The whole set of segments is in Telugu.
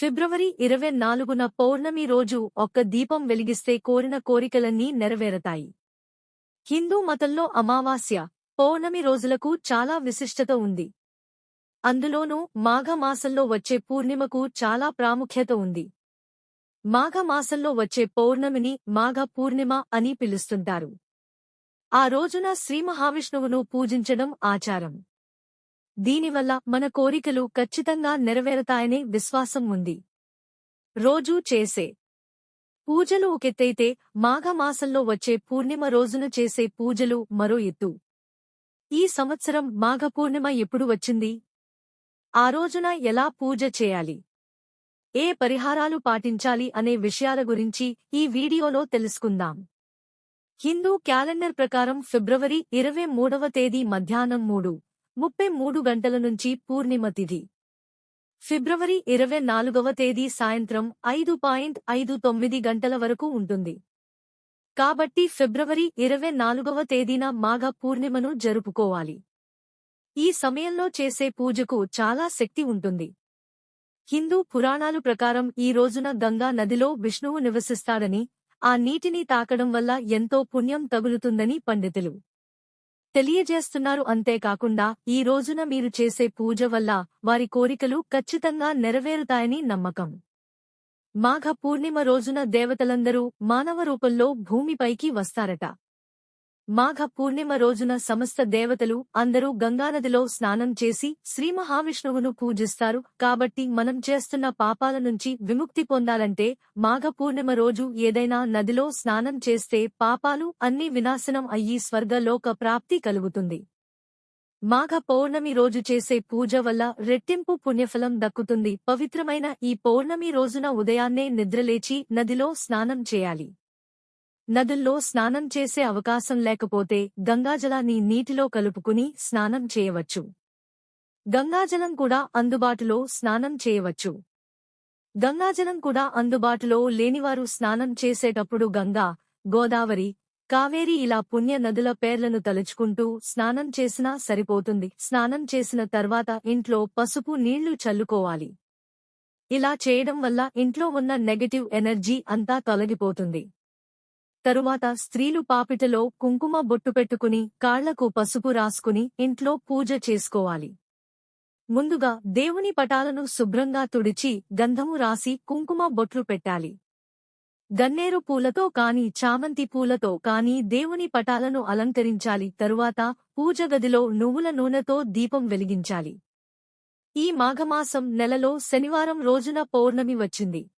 ఫిబ్రవరి ఇరవై నాలుగున పౌర్ణమి రోజు ఒక్క దీపం వెలిగిస్తే కోరిన కోరికలన్నీ నెరవేరతాయి. హిందూ మతంలో అమావాస్య పౌర్ణమి రోజులకు చాలా విశిష్టత ఉంది. అందులోనూ మాఘమాసంలో వచ్చే పూర్ణిమకు చాలా ప్రాముఖ్యత ఉంది. మాఘమాసంలో వచ్చే పౌర్ణమిని మాఘ పూర్ణిమ అని పిలుస్తుంటారు. ఆ రోజున శ్రీ మహావిష్ణువును పూజించడం ఆచారం. దీనివల్ల మన కోరికలు ఖచ్చితంగా నెరవేరతాయనే విశ్వాసం ఉంది. రోజూ చేసే పూజలు ఒకెత్తైతే మాఘమాసంలో వచ్చే పూర్ణిమ రోజున చేసే పూజలు మరో ఎత్తు. ఈ సంవత్సరం మాఘ పూర్ణిమ ఎప్పుడు వచ్చింది? ఆ రోజున ఎలా పూజ చేయాలి? ఏ పరిహారాలు పాటించాలి అనే విషయాల గురించి ఈ వీడియోలో తెలుసుకుందాం. హిందూ క్యాలెండర్ ప్రకారం ఫిబ్రవరి ఇరవై మూడవ తేదీ మధ్యాహ్నం మూడు. ముప్పై మూడు గంటల నుంచి పూర్ణిమ తిథి ఫిబ్రవరి ఇరవై నాలుగవ తేదీ సాయంత్రం ఐదు పాయింట్ ఐదు తొమ్మిది గంటల వరకు ఉంటుంది. కాబట్టి ఫిబ్రవరి ఇరవై నాలుగవ తేదీన మాఘ పూర్ణిమను జరుపుకోవాలి. ఈ సమయంలో చేసే పూజకు చాలా శక్తి ఉంటుంది. హిందూ పురాణాలు ప్రకారం ఈ రోజున గంగా నదిలో విష్ణువు నివసిస్తాడని ఆ నీటిని తాకడం వల్ల ఎంతో పుణ్యం తగులుతుందని పండితులు. తెలియజేస్తున్నారు. అంతేకాకుండా ఈ రోజున మీరు చేసే పూజ వల్ల వారి కోరికలు ఖచ్చితంగా నెరవేరుతాయని నమ్మకం. మాఘ పూర్ణిమ రోజున దేవతలందరూ మానవ రూపంలో భూమిపైకి వస్తారట. మాఘ పూర్ణిమ రోజున సమస్త దేవతలు అందరూ గంగానదిలో స్నానం చేసి శ్రీ మహావిష్ణువును పూజిస్తారు. కాబట్టి మనం చేస్తున్న పాపాల నుంచి విముక్తి పొందాలంటే మాఘ పూర్ణిమ రోజు ఏదైనా నదిలో స్నానం చేస్తే పాపాలు అన్ని వినాశనం అయ్యి స్వర్గలోక ప్రాప్తి కలుగుతుంది. మాఘ పౌర్ణమి రోజు చేసే పూజ వల్ల రెట్టింపు పుణ్యఫలం దక్కుతుంది. పవిత్రమైన ఈ పౌర్ణమి రోజున ఉదయాన్నే నిద్రలేచి నదిలో స్నానం చేయాలి. నదుల్లో స్నానం చేసే అవకాశం లేకపోతే గంగాజలాన్ని నీటిలో కలుపుకుని స్నానం చేయవచ్చు. గంగాజలం కూడా అందుబాటులో స్నానం చేయవచ్చు. గంగాజలం కూడా అందుబాటులో లేనివారు స్నానం చేసేటప్పుడు గంగా గోదావరి కావేరి ఇలా పుణ్య నదుల పేర్లను తలుచుకుంటూ స్నానం చేసినా సరిపోతుంది. స్నానం చేసిన తర్వాత ఇంట్లో పసుపు నీళ్ళు చల్లుకోవాలి. ఇలా చేయడం వల్ల ఇంట్లో ఉన్న నెగటివ్ ఎనర్జీ అంతా తొలగిపోతుంది. తరువాత స్త్రీలు పాపిటలో కుంకుమ బొట్టు పెట్టుకుని కాళ్ళకు పసుపు రాసుకుని ఇంట్లో పూజ చేసుకోవాలి. ముందుగా దేవుని పటాలను శుభ్రంగా తుడిచి గంధము రాసి కుంకుమ బొట్లు పెట్టాలి. గన్నేరు పూలతో కాని చామంతి పూలతో కాని దేవుని పటాలను అలంకరించాలి. తరువాత పూజగదిలో నువ్వుల నూనెతో దీపం వెలిగించాలి. ఈ మాఘమాసం నెలలో శనివారం రోజున పౌర్ణమి వచ్చింది.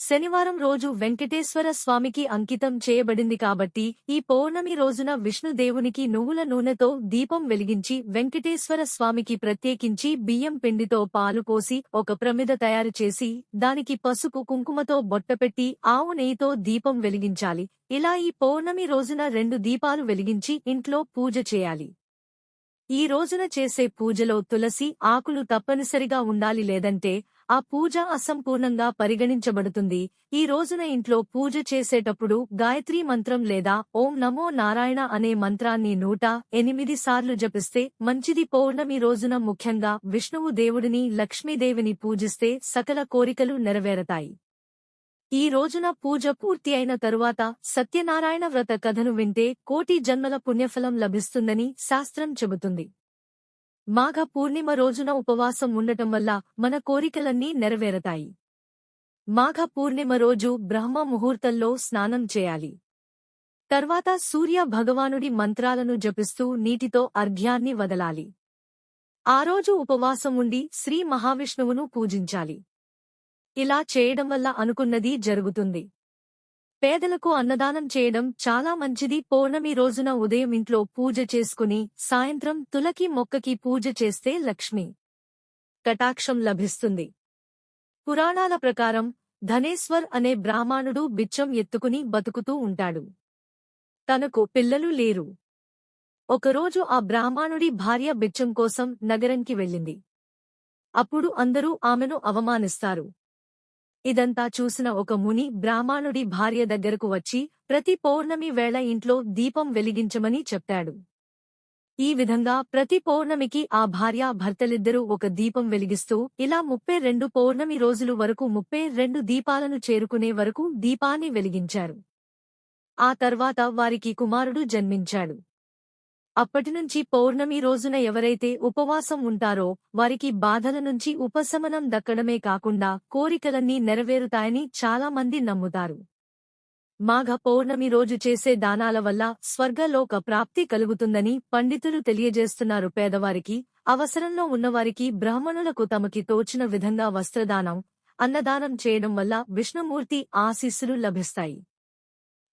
శనివారం రోజు వెంకటేశ్వర స్వామికి అంకితం చేయబడింది కాబట్టి ఈ పౌర్ణమి రోజున విష్ణుదేవునికి నువ్వుల నూనెతో దీపం వెలిగించి వెంకటేశ్వర స్వామికి ప్రత్యేకించి బియ్యం పిండితో పాలు పోసి ఒక ప్రమిద తయారు చేసి దానికి పసుపు కుంకుమతో బొట్టపెట్టి ఆవు నెయ్యితో దీపం వెలిగించాలి. ఇలా ఈ పౌర్ణమి రోజున రెండు దీపాలు వెలిగించి ఇంట్లో పూజ చేయాలి. ఈ రోజున చేసే పూజలో తులసి ఆకులు తప్పనిసరిగా ఉండాలి లేదంటే ఆ పూజ అసంపూర్ణంగా పరిగణించబడుతుంది. ఈ రోజున ఇంట్లో పూజ చేసేటప్పుడు గాయత్రీ మంత్రం లేదా ఓం నమో నారాయణ అనే మంత్రాన్ని నూట ఎనిమిది సార్లు జపిస్తే మంచిది. పౌర్ణమి రోజున ముఖ్యంగా విష్ణువు దేవుడిని లక్ష్మీదేవిని పూజిస్తే సకల కోరికలు నెరవేరతాయి. ఈ రోజున పూజ పూర్తి అయిన తరువాత సత్యనారాయణ వ్రత కథను వింటే కోటి జన్మల పుణ్యఫలం లభిస్తుందని శాస్త్రం చెబుతుంది. మాఘ పూర్ణిమ రోజున ఉపవాసం ఉండటం వల్ల మన కోరికలన్నీ నెరవేరతాయి. మాఘ పూర్ణిమ రోజు బ్రహ్మ ముహూర్తంలో స్నానం చేయాలి. తర్వాత సూర్య భగవానుడి మంత్రాలను జపిస్తూ నీటితో అర్ఘ్యాన్ని వదలాలి. ఆ రోజు ఉపవాసం ఉండి శ్రీ మహావిష్ణువును పూజించాలి. ఇలా చేయడం వల్ల అనుకున్నది జరుగుతుంది. పేదలకు అన్నదానం చేయడం చాలా మంచిది. పౌర్ణమి రోజున ఉదయం ఇంట్లో పూజ చేసుకుని సాయంత్రం తులకి మొక్కకి పూజ చేస్తే లక్ష్మి కటాక్షం లభిస్తుంది. పురాణాల ప్రకారం ధనేశ్వర్ అనే బ్రాహ్మణుడు బిచ్చం ఎత్తుకుని బతుకుతూ ఉంటాడు. తనకు పిల్లలు లేరు. ఒకరోజు ఆ బ్రాహ్మణుడి భార్య బిచ్చం కోసం నగరంకి వెళ్ళింది. అప్పుడు అందరూ ఆమెను అవమానిస్తారు. ఇదంతా చూసిన ఒక ముని బ్రాహ్మణుడి భార్య దగ్గరకు వచ్చి ప్రతి పౌర్ణమి వేళ ఇంట్లో దీపం వెలిగించమని చెప్పాడు ఈ విధంగా ప్రతి పౌర్ణమికి ఆ భార్య భర్తలిద్దరూ ఒక దీపం వెలిగిస్తూ ఇలా ముప్పై రెండు పౌర్ణమి రోజులు వరకు ముప్పై రెండు దీపాలను చేరుకునే వరకు దీపాన్ని వెలిగించారు. ఆ తర్వాత వారికి కుమారుడు జన్మించాడు. అప్పటినుంచి పౌర్ణమి రోజున ఎవరైతే ఉపవాసం ఉంటారో వారికి బాధల నుంచి ఉపశమనం దక్కడమే కాకుండా కోరికలన్నీ నెరవేరుతాయని చాలా మంది నమ్ముతారు. మాఘ పౌర్ణమి రోజు చేసే దానాల వల్ల స్వర్గలోక ప్రాప్తి కలుగుతుందని పండితులు తెలియజేస్తున్నారు. పేదవారికి అవసరంలో ఉన్నవారికి బ్రాహ్మణులకు తమకి తోచిన విధంగా వస్త్రదానం అన్నదానం చేయడం వల్ల విష్ణుమూర్తి ఆశీస్సులు లభిస్తాయి.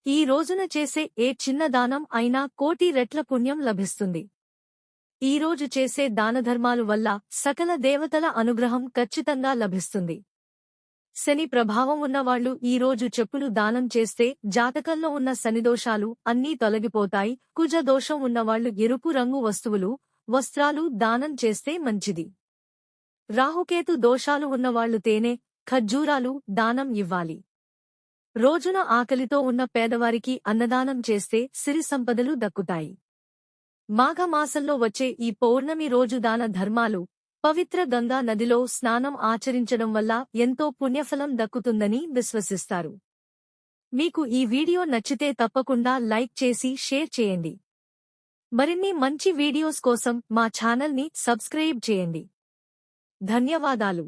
ఈ రోజున చేసే ఏ చిన్న దానం అయినా కోటి రెట్ల పుణ్యం లభిస్తుంది. ఈ రోజు చేసే దానధర్మాలు వల్ల సకల దేవతల అనుగ్రహం ఖచ్చితంగా లభిస్తుంది. శని ప్రభావం ఉన్నవాళ్ళు ఈ రోజు చెప్పులు దానం చేస్తే జాతకంలో ఉన్న శనిదోషాలు అన్నీ తొలగిపోతాయి. కుజ దోషం ఉన్నవాళ్ళు ఎరుపు రంగు వస్తువులు వస్త్రాలు దానం చేస్తే మంచిది. రాహుకేతు దోషాలు ఉన్నవాళ్ళు తేనె ఖర్జూరాలు దానం ఇవ్వాలి. రోజున ఆకలితో ఉన్న పేదవారికి అన్నదానం చేస్తే సిరి సంపదలు దక్కుతాయి. మాఘమాసంలో వచ్చే ఈ పౌర్ణమి రోజు దాన ధర్మాలు పవిత్ర గంగా నదిలో స్నానం ఆచరించడం వల్ల ఎంతో పుణ్యఫలం దక్కుతుందని విశ్వసిస్తారు. మీకు ఈ వీడియో నచ్చితే తప్పకుండా లైక్ చేసి షేర్ చేయండి. మరిన్ని మంచి వీడియోస్ కోసం మా ఛానల్ని సబ్స్క్రైబ్ చేయండి. ధన్యవాదాలు.